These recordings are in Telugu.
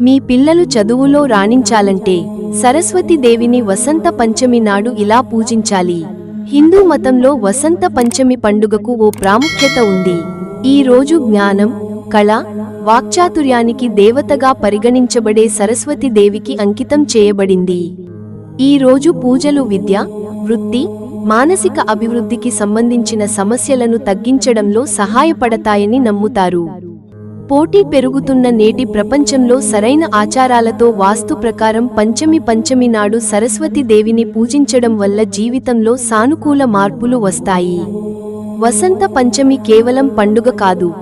మీ పిల్లలు చదువులో రాణించాలంటే సరస్వతి దేవిని వసంత పంచమి నాడు ఇలా పూజించాలి. హిందూ మతంలో వసంత పంచమి పండుగకు ఓ ప్రాముఖ్యత ఉంది. ఈ రోజు జ్ఞానం కళ వాక్చాతుర్యానికి దేవతగా పరిగణించబడే సరస్వతి దేవికి అంకితం చేయబడింది. ఈ రోజు పూజలు విద్య వృత్తి మానసిక అభివృద్ధికి సంబంధించిన సమస్యలను తగ్గించడంలో సహాయపడతాయని నమ్ముతారు. పోటీ పెరుగుతున్న నేటి ప్రపంచంలో సరైన ఆచారాలతో వాస్తు ప్రకారం పంచమి పంచమి నాడు సరస్వతి దేవిని పూజించడం వల్ల జీవితంలో సానుకూల మార్పులు వస్తాయి. వసంత పంచమి కేవలం పండుగ కాదు.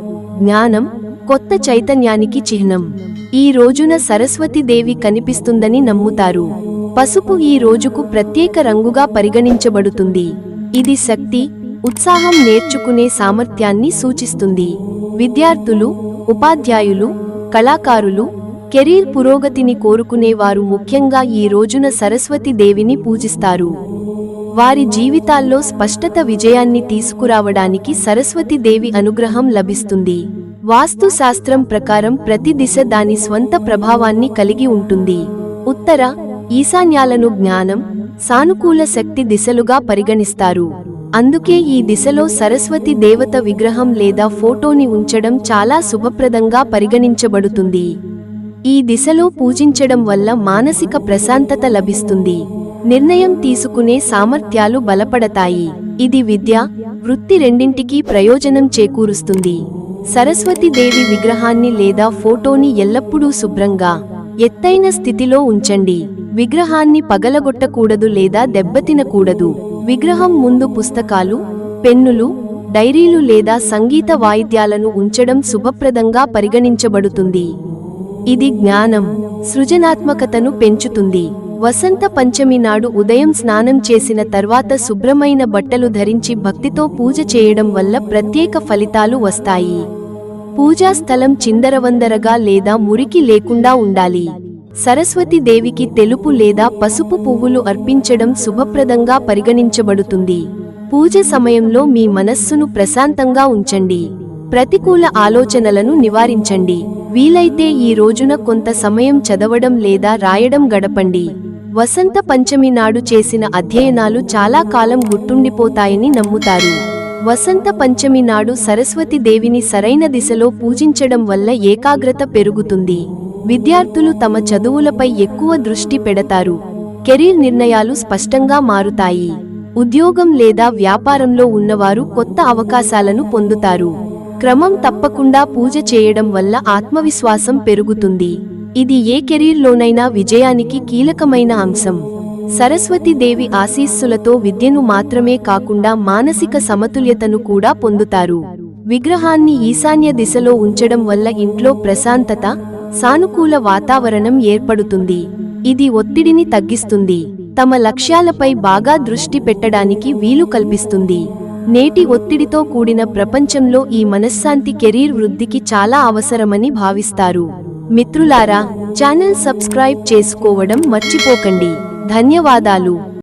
జ్ఞానం కొత్త చైతన్యానికి చిహ్నం. ఈ రోజున సరస్వతి దేవి కనిపిస్తుందని నమ్ముతారు. పసుపు ఈ రోజుకు ప్రత్యేక రంగుగా పరిగణించబడుతుంది. ఇది శక్తి ఉత్సాహం నేర్చుకునే సామర్థ్యాన్ని సూచిస్తుంది. విద్యార్థులు ఉపాధ్యాయులు కళాకారులు కెరీర్ పురోగతిని కోరుకునేవారు ముఖ్యంగా ఈ రోజున సరస్వతి దేవిని పూజిస్తారు. వారి జీవితాల్లో స్పష్టత విజయాన్ని తీసుకురావడానికి సరస్వతి దేవి అనుగ్రహం లభిస్తుంది. వాస్తుశాస్త్రం ప్రకారం ప్రతి దిశ దాని స్వంత ప్రభావాన్ని కలిగి ఉంటుంది. ఉత్తర ఈశాన్యాలను జ్ఞానం సానుకూల శక్తి దిశలుగా పరిగణిస్తారు. అందుకే ఈ దిశలో సరస్వతి దేవత విగ్రహం లేదా ఫోటోని ఉంచడం చాలా శుభప్రదంగా పరిగణించబడుతుంది. ఈ దిశలో పూజించడం వల్ల మానసిక ప్రశాంతత లభిస్తుంది. నిర్ణయం తీసుకునే సామర్థ్యాలు బలపడతాయి. ఇది విద్య వృత్తి రెండింటికీ ప్రయోజనం చేకూరుస్తుంది. సరస్వతి దేవి విగ్రహాన్ని లేదా ఫోటోని ఎల్లప్పుడూ శుభ్రంగా ఎత్తైన స్థితిలో ఉంచండి. విగ్రహాన్ని పగలగొట్టకూడదు లేదా దెబ్బతినకూడదు. విగ్రహం ముందు పుస్తకాలు పెన్నులు డైరీలు లేదా సంగీత వాయిద్యాలను ఉంచడం శుభప్రదంగా పరిగణించబడుతుంది. ఇది జ్ఞానం సృజనాత్మకతను పెంచుతుంది. వసంత పంచమి నాడు ఉదయం స్నానం చేసిన తర్వాత శుభ్రమైన బట్టలు ధరించి భక్తితో పూజ చేయడం వల్ల ప్రత్యేక ఫలితాలు వస్తాయి. పూజా స్థలం చిందరవందరగా లేదా మురికి లేకుండా ఉండాలి. సరస్వతి దేవికి తెలుపు లేదా పసుపు పువ్వులు అర్పించడం శుభప్రదంగా పరిగణించబడుతుంది. పూజ సమయంలో మీ మనస్సును ప్రశాంతంగా ఉంచండి. ప్రతికూల ఆలోచనలను నివారించండి. వీలైతే ఈ రోజున కొంత సమయం చదవడం లేదా రాయడం గడపండి. వసంత పంచమి నాడు చేసిన అధ్యయనాలు చాలా కాలం గుర్తుండిపోతాయని నమ్ముతారు. వసంత పంచమి నాడు సరస్వతి దేవిని సరైన దిశలో పూజించడం వల్ల ఏకాగ్రత పెరుగుతుంది. విద్యార్థులు తమ చదువులపై ఎక్కువ దృష్టి పెడతారు. కెరీర్ నిర్ణయాలు స్పష్టంగా మారుతాయి. ఉద్యోగం లేదా వ్యాపారంలో ఉన్నవారు కొత్త అవకాశాలను పొందుతారు. క్రమం తప్పకుండా పూజ చేయడం వల్ల ఆత్మవిశ్వాసం పెరుగుతుంది. ఇది ఏ కెరీర్లోనైనా విజయానికి కీలకమైన అంశం. సరస్వతి దేవి ఆశీస్సులతో విద్యను మాత్రమే కాకుండా మానసిక సమతుల్యతను కూడా పొందుతారు. విగ్రహాన్ని ఈశాన్య దిశలో ఉంచడం వల్ల ఇంట్లో ప్రశాంతత సానుకూల వాతావరణం ఏర్పడుతుంది. ఇది ఒత్తిడిని తగ్గిస్తుంది. తమ లక్ష్యాలపై బాగా దృష్టి పెట్టడానికి వీలు కల్పిస్తుంది. నేటి ఒత్తిడితో కూడిన ప్రపంచంలో ఈ మనశ్శాంతి కెరీర్ వృద్ధికి చాలా అవసరమని భావిస్తారు. మిత్రులారా ఛానల్ సబ్స్క్రైబ్ చేసుకోవడం మర్చిపోకండి. ధన్యవాదాలు.